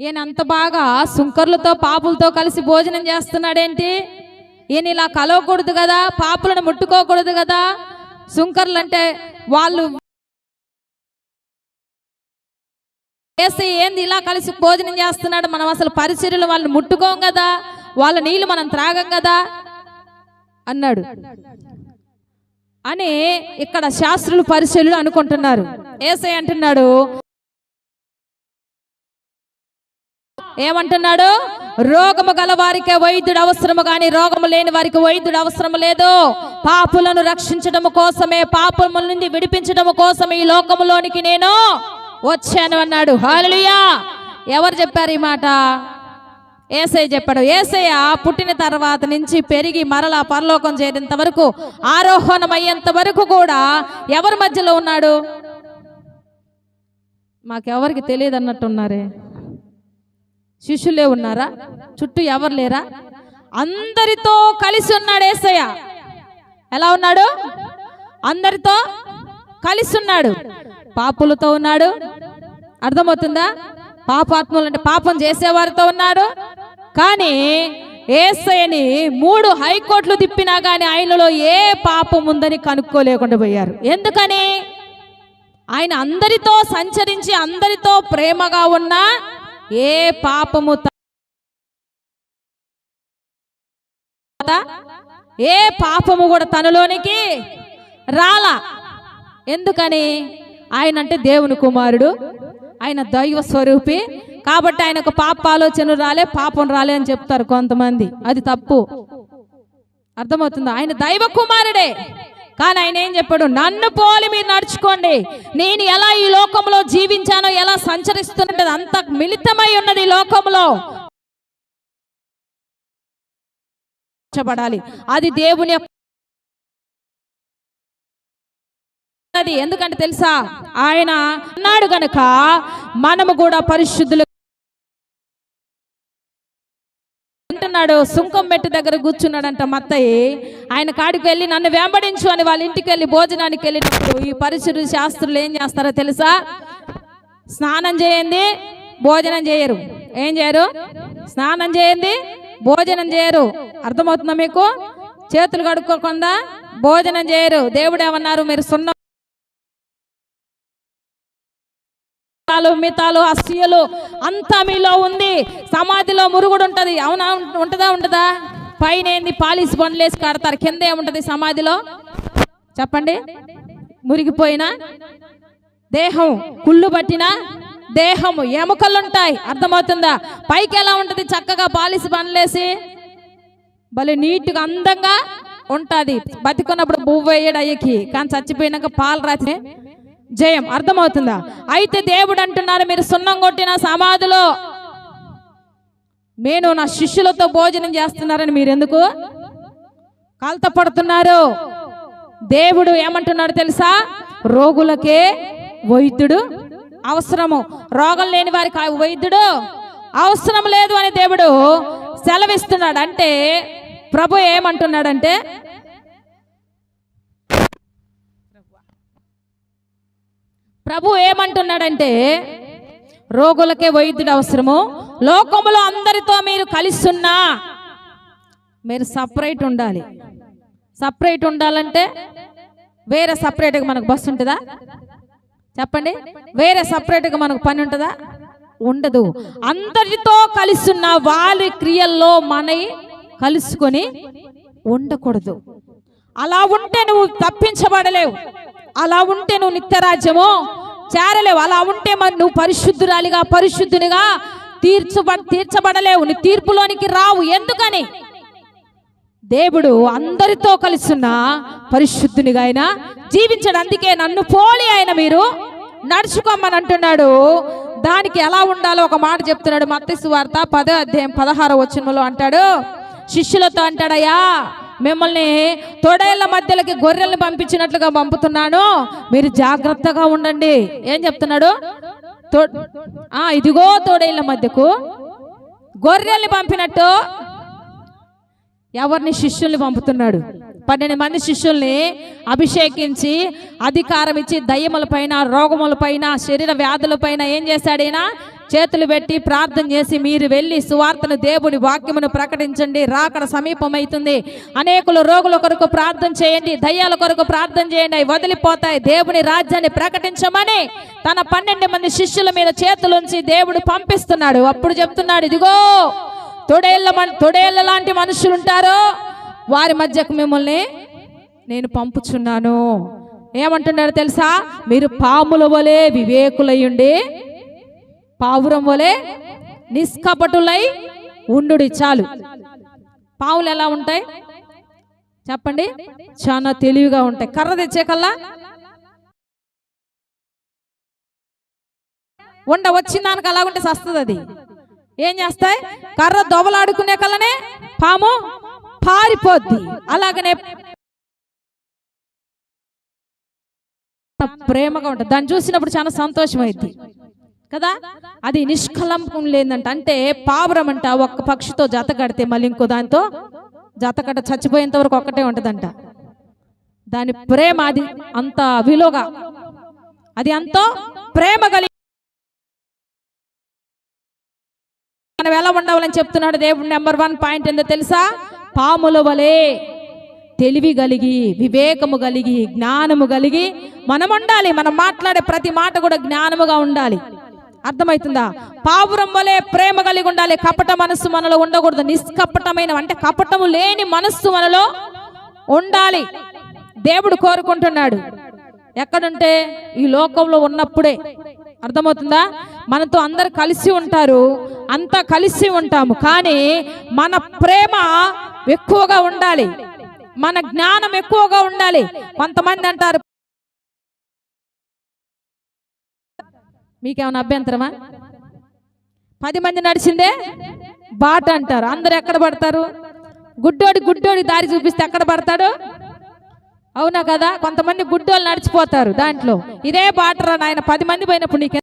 ఈయన అంత బాగా సుంకర్లతో పాపులతో కలిసి భోజనం చేస్తున్నాడేంటి? ఈయన ఇలా కలవకూడదు కదా పాపులను ముట్టుకోకూడదు కదా? సుంకర్లు అంటే వాళ్ళు వేసి ఏంది ఇలా కలిసి భోజనం చేస్తున్నాడు? మనం అసలు పరిచర్యలు వాళ్ళని ముట్టుకోం కదా? వాళ్ళ నీళ్ళు మనం త్రాగం కదా? అన్నాడు. అని ఇక్కడ శాస్త్రులు పరిచర్యలు అనుకుంటున్నారు. ఏసై అంటున్నాడు ఏమంటున్నాడు? రోగము గల వారికే వైద్యుడు అవసరము కానీ రోగము లేని వారికి వైద్యుడు అవసరం లేదు. పాపులను రక్షించడం కోసమే పాపముల నుండి విడిపించడం కోసమే ఈ లోకములోనికి నేను వచ్చాను అన్నాడు. హాలియా ఎవరు చెప్పారు ఈ మాట? ఏసయ్య చెప్పాడు. ఏసయ్య పుట్టిన తర్వాత నుంచి పెరిగి మరలా పరలోకం చేరేంత వరకు ఆరోహణం అయ్యేంత వరకు కూడా ఎవరి మధ్యలో ఉన్నాడు? మాకెవరికి తెలియదు అన్నట్టున్నారే శిష్యులే ఉన్నారా? చుట్టూ ఎవరు లేరా? అందరితో కలిసి ఉన్నాడు ఏసయ్య. ఎలా ఉన్నాడు? అందరితో కలిసి ఉన్నాడు. పాపులతో ఉన్నాడు. అర్థమవుతుందా? పాపాత్ములు అంటే పాపం చేసేవారితో ఉన్నాడు. కానీ ఏసయ్యని మూడు హైకోర్టులు తిప్పినా కానీ ఆయనలో ఏ పాపం ఉందని కనుక్కోలేకుండా పోయారు. ఎందుకని? ఆయన అందరితో సంచరించి అందరితో ప్రేమగా ఉన్న ఏ పాపము ఏ పాపము కూడా తనలోనికి రాలా. ఎందుకని? ఆయన అంటే దేవుని కుమారుడు ఆయన దైవ స్వరూపి. కాబట్టి ఆయనకు పాప ఆలోచన రాలే పాపం రాలే అని చెప్తారు కొంతమంది. అది తప్పు. అర్థమవుతుందా? ఆయన దైవ కుమారుడే. కానీ ఆయన ఏం చెప్పాడు? నన్ను పోలి మీరు నడుచుకోండి. నేను ఎలా ఈ లోకంలో జీవించానో ఎలా సంచరిస్తున్నది అంత మిళితమై ఉన్నది ఈ లోకంలో. పడాలి అది దేవుని యొక్క అది ఎందుకంటే తెలుసా? ఆయన అన్నాడు గనక మనము కూడా పరిశుద్ధులు అంటున్నాడు సుంకం మెట్టు దగ్గర కూర్చున్నాడంట మత్తయ్య ఆయన కాడికి వెళ్ళి నన్ను వెంబడించు అని వాళ్ళ ఇంటికి వెళ్ళి భోజనానికి వెళ్ళినప్పుడు ఈ పరిశుద్ధ శాస్త్రులు ఏం చేస్తారో తెలుసా? స్నానం చేయండి భోజనం చేయరు. ఏం చేయరు? స్నానం చేయండి భోజనం చేయరు. అర్థమవుతుందా మీకు? చేతులు కడుక్కోకుండా భోజనం చేయరు. దేవుడు ఏమన్నారు? మీరు సున్న మితాలు మితాలు అస్యలు అంతా మీలో ఉంది. సమాధిలో మురుగుడు ఉంటుంది. అవునా? ఉంటుందా? ఉంటుందా పైన ఏంది? పాలిస్ బండ్లేసి కడతారు. కింద ఏముంటుంది సమాధిలో? చెప్పండి. మురిగిపోయిన? దేహం కుళ్ళు పట్టిన? దేహము ఎముకలు ఉంటాయి అర్థమవుతుందా? పైకి ఎలా ఉంటది? చక్కగా పాలిసి బండ్లేసి? భలే నీట్గా అందంగా ఉంటుంది. బతికున్నప్పుడు పువ్వు వేయడు అయ్యకి. కానీ చచ్చిపోయినాక పాలు రాసి జయం అర్థమవుతుందా? అయితే దేవుడు అంటున్నారు మీరు సున్నం కొట్టిన సమాధిలో నేను నా శిష్యులతో భోజనం చేస్తున్నారని మీరు ఎందుకు కాల్త పడుతున్నారు దేవుడు ఏమంటున్నాడు తెలుసా? రోగులకే వైద్యుడు అవసరము. రోగం లేని వారికి ఆ వైద్యుడు అవసరం లేదు అని దేవుడు సెలవిస్తున్నాడు. అంటే ప్రభు ఏమంటున్నాడంటే ప్రభు ఏమంటున్నాడంటే రోగులకే వైద్యుడు అవసరము లోకములో అందరితో మీరు కలుస్తున్నా మీరు సపరేట్ ఉండాలి. సపరేట్ ఉండాలంటే వేరే సపరేట్గా మనకు బస్సు ఉంటుందా? చెప్పండి. వేరే సపరేట్గా మనకు పని ఉంటుందా? ఉండదు. అందరితో కలుస్తున్న వారి క్రియల్లో మనవి కలుసుకొని ఉండకూడదు. అలా ఉంటే నువ్వు తప్పించబడలేవు. అలా ఉంటే నువ్వు నిత్యరాజ్యము చేరలేవు. అలా ఉంటే మరి నువ్వు పరిశుద్ధురాలిగా పరిశుద్ధునిగా తీర్చబ తీర్చబడలేవు. నీ తీర్పులోనికి రావు. ఎందుకని? దేవుడు అందరితో కలిసిన పరిశుద్ధునిగా ఆయన జీవించడు. అందుకే నన్ను పోలి ఆయన మీరు నడుచుకోమని అంటున్నాడు. దానికి ఎలా ఉండాలో ఒక మాట చెప్తున్నాడు మత్స్సు వార్త పదో అధ్యాయం పదహారో వచనంలో అంటాడు. శిష్యులతో అంటాడయ్యా మిమ్మల్ని తొడేళ్ళ మధ్యలోకి గొర్రెల్ని పంపించినట్లుగా పంపుతున్నాను. మీరు జాగ్రత్తగా ఉండండి. ఏం చెప్తున్నాడు? తో- ఆ ఇదిగో తోడేళ్ళ మధ్యకు గొర్రెల్ని పంపినట్టు ఎవరిని శిష్యుల్ని పంపుతున్నాడు? పన్నెండు మంది శిష్యుల్ని అభిషేకించి అధికారం ఇచ్చి దయ్యముల పైన రోగముల పైన శరీర వ్యాధుల పైన ఏం చేశాడైనా చేతులు పెట్టి ప్రార్థన చేసి మీరు వెళ్ళి సువార్తను దేవుని వాక్యమును ప్రకటించండి. రాకడ సమీపమవుతుంది అనేకులు రోగుల కొరకు ప్రార్థన చేయండి. దయ్యాల కొరకు ప్రార్థన చేయండి. అవి వదిలిపోతాయి. దేవుని రాజ్యాన్ని ప్రకటించమని తన పన్నెండు మంది శిష్యుల మీద చేతులుంచి దేవుడు పంపిస్తున్నాడు. అప్పుడు చెప్తున్నాడు ఇదిగో తొడేళ్ళ మన తొడేళ్ళ లాంటి మనుషులు ఉంటారో వారి మధ్యకు మిమ్మల్ని నేను పంపుచున్నాను. ఏమంటున్నాడు తెలుసా? మీరు పాముల వలె వివేకులయ్యుండి పావురం వలె నిష్కపటులై ఉండుడి చాలు. పావులు ఎలా ఉంటాయి? చెప్పండి. చాలా తెలివిగా ఉంటాయి. కర్ర తెచ్చే కల్లా? ఉండ వచ్చిన దానికి అలా ఉంటే సస్తుంది అది. ఏం చేస్తాయి? కర్ర దొబలాడుకునే కల్లనే పాము పారిపోద్ది. అలాగనే ప్రేమగా ఉంటుంది దాన్ని చూసినప్పుడు చాలా సంతోషం అయింది కదా? అది నిష్కలంకం లేదంట అంటే పావురం అంట ఒక్క పక్షితో జత కడితే మళ్ళీ ఇంకో దాంతో జత కట్ట చచ్చిపోయేంత వరకు ఒక్కటే ఉంటుందంట. దాని ప్రేమ అది అంత విలువగా అది అంతో ప్రేమ కలిగి మనం ఎలా ఉండవాలని చెప్తున్నాడు దేవుడు? నెంబర్ వన్ పాయింట్ ఏందో తెలుసా? పాముల వలె తెలివి కలిగి వివేకము కలిగి జ్ఞానము కలిగి మనం ఉండాలి. మనం మాట్లాడే ప్రతి మాట కూడా జ్ఞానముగా ఉండాలి. అర్థమవుతుందా? పావురం వలె ప్రేమ కలిగి ఉండాలి. కపట మనస్సు మనలో ఉండకూడదు. నిష్కపటమైన అంటే కపటము లేని మనస్సు మనలో ఉండాలి. దేవుడు కోరుకుంటున్నాడు. ఎక్కడుంటే? ఈ లోకంలో ఉన్నప్పుడే. అర్థమవుతుందా? మనతో అందరు కలిసి ఉంటారు. అంతా కలిసి ఉంటాము. కానీ మన ప్రేమ ఎక్కువగా ఉండాలి. మన జ్ఞానం ఎక్కువగా ఉండాలి. కొంతమంది అంటారు మీకేమైనా అభ్యంతరమా? పది మంది నడిచిందే బాట అంటారు. అందరు ఎక్కడ పడతారు? గుడ్డోడి గుడ్డోడి దారి చూపిస్తే ఎక్కడ పడతాడు? అవునా కదా? కొంతమంది గుడ్డోళ్ళు నడిచిపోతారు దాంట్లో. ఇదే బాటరా నాయన? పది మంది పోయినప్పుడు నీకు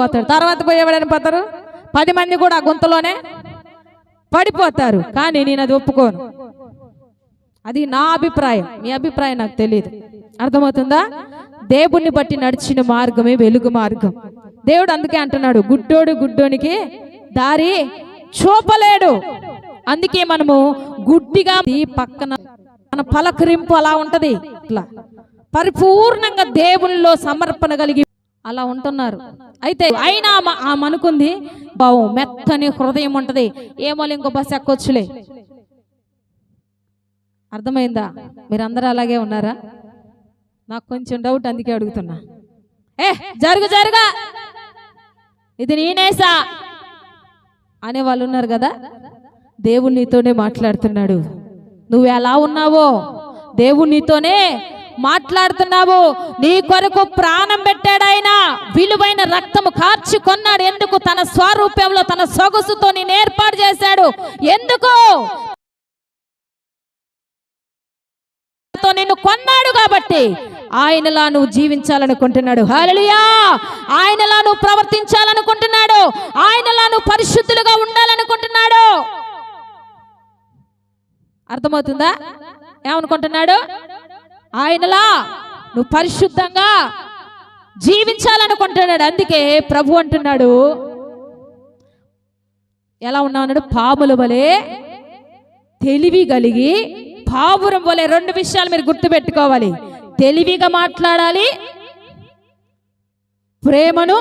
పోతాడు. తర్వాత పోయేవాడని పోతారు? పది మంది కూడా ఆ గుంతలోనే పడిపోతారు. కానీ నేను అది ఒప్పుకోను. అది నా అభిప్రాయం. మీ అభిప్రాయం నాకు తెలియదు అర్థమవుతుందా? దేవుణ్ణి బట్టి నడిచిన మార్గమే వెలుగు మార్గం. దేవుడు అందుకే అంటున్నాడు గుడ్డోడు గుడ్డోనికి దారి చూపలేడు. అందుకే మనము గుడ్డిగా ఈ పక్కన మన పలకరింపు అలా ఉంటది. ఇట్లా పరిపూర్ణంగా దేవునిలో సమర్పణ కలిగి అలా ఉంటున్నారు. అయితే అయినా ఆమె- ఆమె అనుకుంది బావు మెత్తని హృదయం ఉంటది. ఏమో ఇంకో బస్సు ఎక్కొచ్చులే. అర్థమైందా? మీరందరూ అలాగే ఉన్నారా? నాకు కొంచెం డౌట్ అందుకే అడుగుతున్నా. ఏ జరుగు జరుగా. ఇది నేనేసా అనే వాళ్ళు ఉన్నారు కదా? దేవుడు నీతోనే మాట్లాడుతున్నాడు. నువ్వు ఎలా ఉన్నావో? దేవుడు నీతోనే మాట్లాడుతున్నావు. నీ కొరకు ప్రాణం పెట్టాడు ఆయన. విలువైన రక్తము కార్చి కొన్నాడు. ఎందుకు? తన స్వరూపంలో తన సొగసుతో నేను ఏర్పాటు చేశాడు. ఎందుకు? నిన్ను కొన్నాడు కాబట్టి ఆయనలా నువ్వు జీవించాలనుకుంటున్నాడు. హల్లెలూయా! ఆయనలా నువ్వు ప్రవర్తించాలనుకుంటున్నాడు. ఆయనలా నువ్వు పరిశుద్ధులుగా ఉండాలనుకుంటున్నాడు. అర్థమవుతుందా? ఏమనుకుంటున్నాడు? ఆయనలా నువ్వు పరిశుద్ధంగా జీవించాలనుకుంటున్నాడు. అందుకే ప్రభు అంటున్నాడు ఎలా ఉన్నావు అన్నాడు? పాముల వలె తెలివి కలిగి పావురం వలె రెండు విషయాలు మీరు గుర్తుపెట్టుకోవాలి. తెలివిగా మాట్లాడాలి ప్రేమను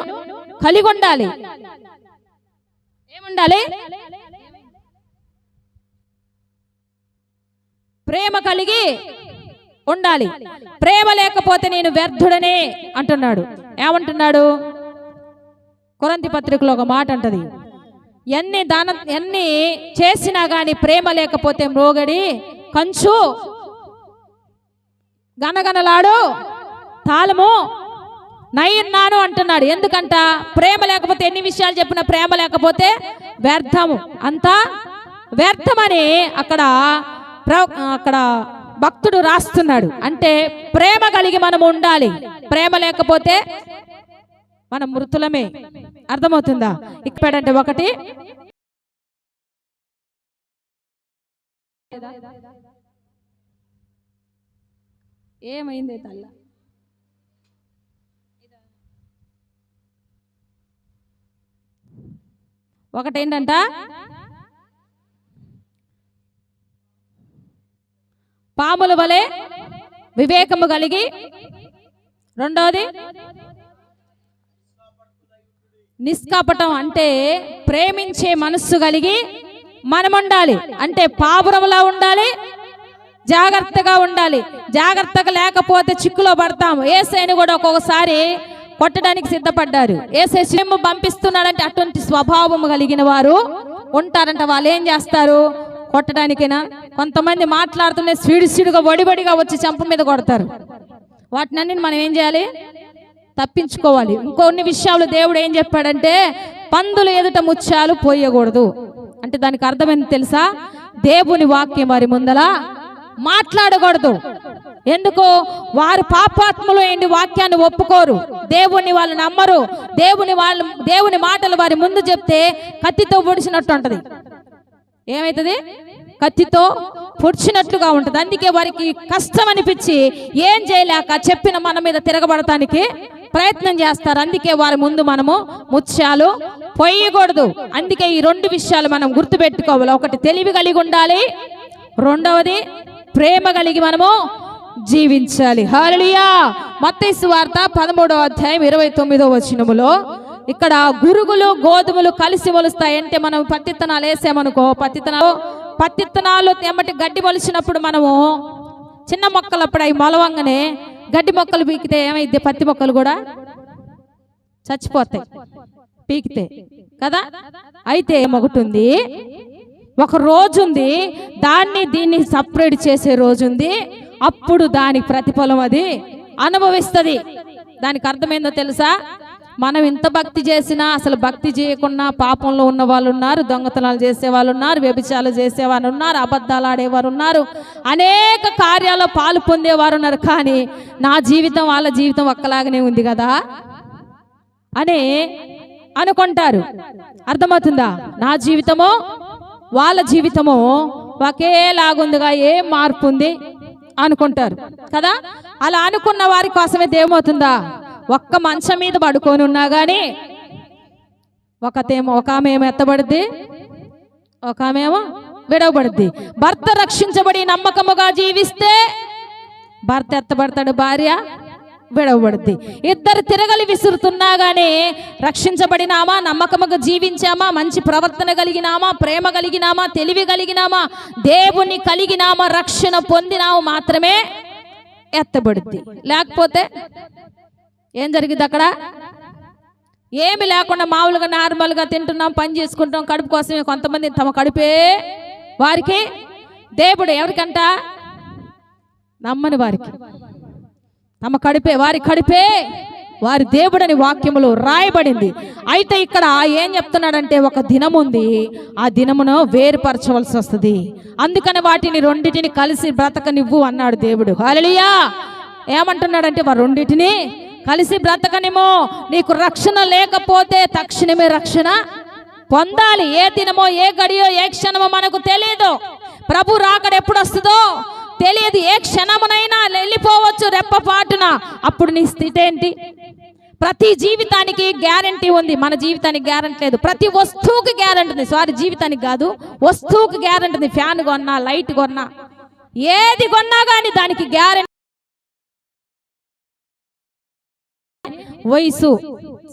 కలిగి ఉండాలి ఏముండాలి? ప్రేమ కలిగి ఉండాలి. ప్రేమ లేకపోతే నేను వ్యర్థుడనే అంటున్నాడు. ఏమంటున్నాడు? కొరంతి పత్రికలో ఒక మాట అంటది. ఎన్ని దాన ఎన్ని చేసినా కానీ ప్రేమ లేకపోతే మ్రోగడి కంచు. గనగనలాడు తాళము. నయ్యన్నాను అంటున్నాడు. ఎందుకంట? ప్రేమ లేకపోతే ఎన్ని విషయాలు చెప్పినా ప్రేమ లేకపోతే వ్యర్థము. అంతా వ్యర్థమని అక్కడ ప్ర- అక్కడ భక్తుడు రాస్తున్నాడు. అంటే ప్రేమ కలిగి మనం ఉండాలి. ప్రేమ లేకపోతే మనం మృతులమే. అర్థమవుతుందా? ఇక్కడంటే ఒకటి. ఏమైంది తల్ల? ఒకటేంటంట? పాముల వలె వివేకము కలిగి రెండోది నిష్కాపటం అంటే ప్రేమించే మనస్సు కలిగి మనం ఉండాలి అంటే పాపురంలా ఉండాలి జాగ్రత్తగా ఉండాలి. జాగ్రత్తగా లేకపోతే చిక్కులో పడతాము. ఏసైని కూడా ఒక్కొక్కసారి కొట్టడానికి సిద్ధపడ్డారు. ఏసై సిమ్ము పంపిస్తున్నాడంటే అటువంటి స్వభావం కలిగిన వారు ఉంటారంట. వాళ్ళు ఏం చేస్తారు? కొట్టడానికైనా? కొంతమంది మాట్లాడుతున్న స్వీడు స్వీడుగా వడివడిగా వచ్చి చెంప మీద కొడతారు. వాటినన్నీ మనం ఏం చేయాలి? తప్పించుకోవాలి. ఇంకొన్ని విషయాలు దేవుడు ఏం చెప్పాడంటే పందులు ఎదుట ముత్యాలు పోయకూడదు. అంటే దానికి అర్థమైంది తెలుసా? దేవుని వాక్యం వారి ముందల మాట్లాడకూడదు. ఎందుకు? వారు పాపాత్ములు ఏంటి వాక్యాన్ని ఒప్పుకోరు. దేవుణ్ణి వాళ్ళు నమ్మరు. దేవుని వాళ్ళు దేవుని మాటలు వారి ముందు చెప్తే కత్తితో పొడిచినట్టు ఉంటుంది. ఏమవుతుంది కత్తితో పొడిచినట్లుగా ఉంటుంది. అందుకే వారికి కష్టం అనిపించి ఏం చేయలేక చెప్పిన మన మీద తిరగబడటానికి ప్రయత్నం చేస్తారు. అందుకే వారి ముందు మనము ముత్యాలు పొయ్యకూడదు. అందుకే ఈ రెండు విషయాలు మనం గుర్తుపెట్టుకోవాలి. ఒకటి తెలివి కలిగి ఉండాలి. రెండవది ప్రేమ కలిగి మనము జీవించాలి. హాలలియా మత్తైసు వార్త పదమూడవ అధ్యాయం ఇరవై తొమ్మిదో వచనములో ఇక్కడ గురుగులు గోధుమలు కలిసి మొలుస్తాయంటే మనం పత్తిత్తనాలు వేసామనుకో పత్తిత్తనాలు పత్తిత్తనాలు తెమ్మటి గడ్డి మొలిచినప్పుడు మనము చిన్న మొక్కలు అప్పుడు అవి మొలవంగానే గడ్డి మొక్కలు పీకితే ఏమైంది పత్తి మొక్కలు కూడా చచ్చిపోతాయి. పీకితే. కదా? అయితే ఒకటి ఉంది ఒక రోజు ఉంది దాన్ని దీన్ని సపరేట్ చేసే రోజు ఉంది అప్పుడు దాని ప్రతిఫలం అది అనుభవిస్తుంది. దానికి అర్థమైందో తెలుసా? మనం ఇంత భక్తి చేసినా అసలు భక్తి చేయకుండా పాపంలో ఉన్న వాళ్ళు ఉన్నారు దొంగతనాలు చేసే వాళ్ళు ఉన్నారు వ్యభిచారాలు చేసేవారు ఉన్నారు అబద్ధాలు ఆడేవారు ఉన్నారు అనేక కార్యాల్లో పాలు పొందేవారు ఉన్నారు కానీ నా జీవితం వాళ్ళ జీవితం ఒక్కలాగానే ఉంది కదా? అని అనుకుంటారు. అర్థమవుతుందా? నా జీవితమో వాళ్ళ జీవితమో ఒకేలాగుందిగా ఏం మార్పు ఉంది అనుకుంటారు. కదా? అలా అనుకున్న వారి కోసమే దేమవుతుందా ఒక్క మంచం మీద పడుకొని ఉన్నా కానీ ఒకతేమో ఒక ఆమె ఏమో ఎత్తబడుద్ది ఒక ఆమె ఏమో విడవబడుద్ది. భర్త రక్షించబడి నమ్మకముగా జీవిస్తే భర్త ఎత్తబడతాడు భార్య. విడవబడుద్ది. ఇద్దరు తిరగలి విసురుతున్నా గానీ రక్షించబడినామా నమ్మకముగా జీవించామా మంచి ప్రవర్తన కలిగినామా ప్రేమ కలిగినామా తెలివి కలిగినామా దేవుని కలిగినామా రక్షణ పొందినామా మాత్రమే ఎత్తబడుద్ది. లేకపోతే ఏం జరిగింది అక్కడ? ఏమి లేకుండా మామూలుగా నార్మల్గా తింటున్నాం పని చేసుకుంటాం కడుపు కోసమే కొంతమంది తమ కడుపే వారికి దేవుడు ఎవరికంట? నమ్మని వారికి. తమ కడిపే వారి కడిపే. వారి దేవుడని వాక్యములో రాయబడింది. అయితే ఇక్కడ ఏం చెప్తున్నాడంటే ఒక దినం ఉంది ఆ దినమును వేరుపరచవలసి వస్తుంది. అందుకని వాటిని రెండింటిని కలిసి బ్రతకనివ్వు అన్నాడు దేవుడు. హల్లెలూయా! ఏమంటున్నాడంటే వారు రెండింటిని కలిసి బ్రతకనిమో నీకు రక్షణ లేకపోతే తక్షణమే రక్షణ పొందాలి. ఏ దినమో ఏ గడియో ఏ క్షణమో మనకు తెలియదు ప్రభు రాకడెప్పుడు వస్తుందో తెలియదు ఏ క్షణమునైనా వెళ్ళిపోవచ్చు రెప్పపాటున అప్పుడు నీ స్థితి ఏంటి? ప్రతి జీవితానికి గ్యారంటీ ఉంది. మన జీవితానికి గ్యారంటీ లేదు. ప్రతి వస్తువుకి గ్యారంటీ ఉంది. సారీ జీవితానికి కాదు. వస్తువుకి గ్యారంటీ ఉంది. ఫ్యాన్ కొన్నా లైట్ కొన్నా. ఏది కొన్నా కానీ దానికి గ్యారంటీ. వయసు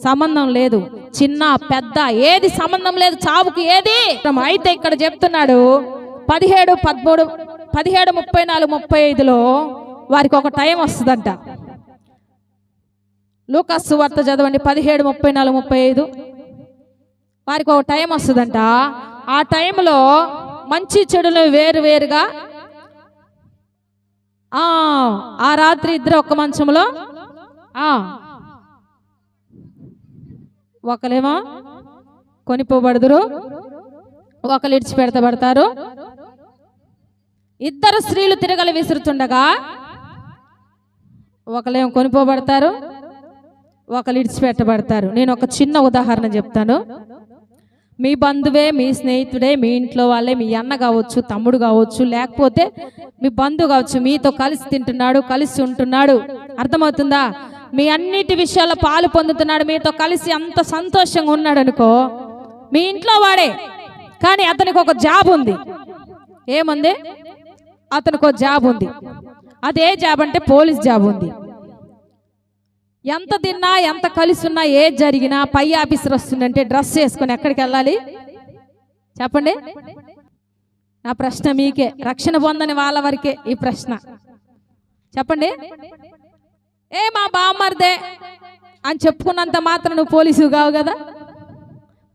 సంబంధం లేదు. చిన్న పెద్ద ఏది సంబంధం లేదు. చావుకు ఏది? అయితే ఇక్కడ చెప్తున్నాడు. పదిహేడు పదమూడు పదిహేడు ముప్పై నాలుగు ముప్పై ఐదులో వారికి ఒక టైం వస్తుందంట. లూకాస్ వార్త చదవండి పదిహేడు ముప్పై నాలుగు ముప్పై ఐదు. వారికి ఒక టైం వస్తుందంట. ఆ టైంలో మంచి చెడులు వేరు వేరుగా ఆ రాత్రి ఇద్దరు ఒక్క మంచంలో ఒకలేమో కొనిపోబడదురు ఒకరు ఇడిచిపెడతబడతారు ఇద్దరు స్త్రీలు తిరగలి విసురుతుండగా ఒకలేమో కొనిపోబడతారు? ఒకరు ఇడిచిపెట్టబడతారు. నేను ఒక చిన్న ఉదాహరణ చెప్తాను. మీ బంధువే మీ స్నేహితుడే మీ ఇంట్లో వాళ్ళే మీ అన్న కావచ్చు తమ్ముడు కావచ్చు లేకపోతే మీ బంధువు కావచ్చు మీతో కలిసి తింటున్నాడు కలిసి ఉంటున్నాడు. అర్థమవుతుందా? మీ అన్నిటి విషయాల్లో పాలు పొందుతున్నాడు మీతో కలిసి అంత సంతోషంగా ఉన్నాడు అనుకో మీ ఇంట్లో వాడే. కానీ అతనికి ఒక జాబ్ ఉంది. ఏముంది? అతనికి ఒక జాబ్ ఉంది. అదే జాబ్ అంటే పోలీస్ జాబ్ ఉంది. ఎంత తిన్నా ఎంత కలిసి ఉన్నా ఏది జరిగినా పై ఆఫీసర్ వస్తుందంటే డ్రెస్ వేసుకొని ఎక్కడికి వెళ్ళాలి? చెప్పండి. నా ప్రశ్న మీకే. రక్షణ పొందని వాళ్ళ వరకే ఈ ప్రశ్న. చెప్పండి. ఏ మా బామ్మర్దే అని చెప్పుకున్నంత మాత్రం నువ్వు పోలీసు కావు కదా?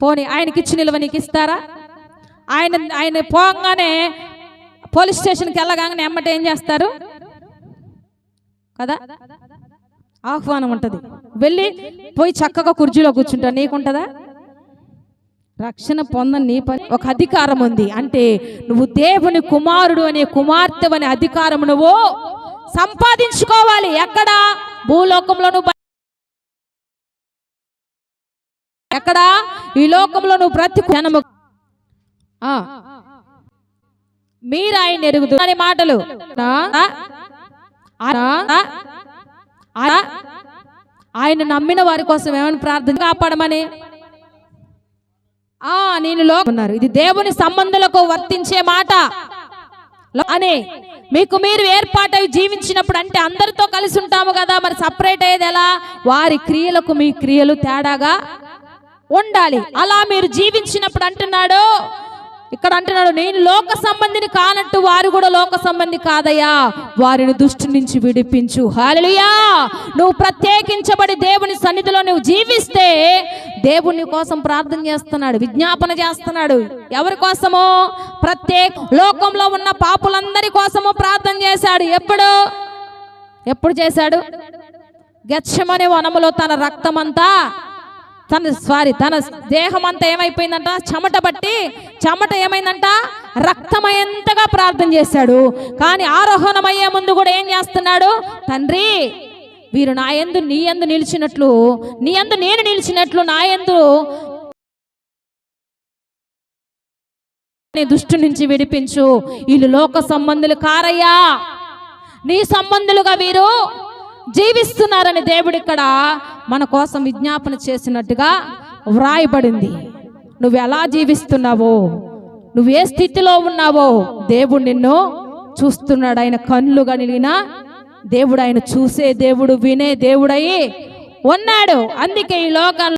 పోనీ ఆయనకి ఇచ్చి నిల్వ నీకు ఇస్తారా? ఆయన ఆయన పోగానే పోలీస్ స్టేషన్కి వెళ్ళగానే ఎమ్మట ఏం చేస్తారు? కదా? ఆహ్వానం ఉంటుంది. వెళ్ళి పోయి చక్కగా కుర్చీలో కూర్చుంటా నీకుంటుందా? రక్షణ పొందని నీ పని ఒక అధికారం ఉంది. అంటే నువ్వు దేవుని కుమారుడు అనే కుమార్తె అనే అధికారం నువ్వు సంపాదించుకోవాలి. ఎక్కడ? భూలోకంలో నువ్వు ఎక్కడ? ఈ లోకంలో నువ్వు ప్రతి జనము మీరు ఆయన ఎరుగుదు అనే మాటలు ఆయన? నమ్మిన వారి కోసం ఏమైనా ప్రార్థన కాపాడమని? ఆ నేను లోకున్నారు ఇది దేవుని సంబంధులకు వర్తించే మాట. అనే అని. మీకు మీరు ఏర్పాటై జీవించినప్పుడు అంటే అందరితో కలిసి ఉంటాము కదా. మరి సపరేట్ అయ్యేది ఎలా? వారి క్రియలకు మీ క్రియలు తేడాగా ఉండాలి. అలా మీరు జీవించినప్పుడు అంటున్నాడు ఇక్కడ అంటున్నాడు నేను లోక సంబంధిని కానట్టు వారు కూడా లోక సంబంధి కాదయ్యా. వారిని దుష్టి నుంచి విడిపించు. హాలలుయా నువ్వు ప్రత్యేకించబడి దేవుని సన్నిధిలో నువ్వు జీవిస్తే దేవుని కోసం ప్రార్థన చేస్తున్నాడు విజ్ఞాపన చేస్తున్నాడు. ఎవరి కోసమో? ప్రత్యేక లోకంలో ఉన్న పాపులందరి కోసము ప్రార్థన చేశాడు. ఎప్పుడు? ఎప్పుడు చేశాడు? గచ్చమనే వనములో తన రక్తమంతా తన సారీ తన దేహం అంతా ఏమైపోయిందంట? చెమట బట్టి చెమట ఏమైందంట? రక్తమయంతగా ప్రార్థన చేశాడు. కానీ ఆరోహణమయ్యే ముందు కూడా ఏం చేస్తున్నాడు? తండ్రి వీరు నా ఎందు నీ యందు నిలిచినట్లు నీ యందు నేను నిలిచినట్లు నా యందు నీ దుష్టు నుంచి విడిపించు. వీళ్ళు లోక సంబంధులు కారయ్యా. నీ సంబంధులుగా వీరు జీవిస్తున్నారని దేవుడు ఇక్కడ మన కోసం విజ్ఞాపన చేసినట్టుగా వ్రాయబడింది. నువ్వు ఎలా జీవిస్తున్నావో నువ్వు ఏ స్థితిలో ఉన్నావో దేవుడు నిన్ను చూస్తున్నాడు. ఆయన కళ్ళు కలిగిన దేవుడు ఆయన చూసే దేవుడు వినే దేవుడై ఉన్నాడు. అందుకే ఈ లోకంలో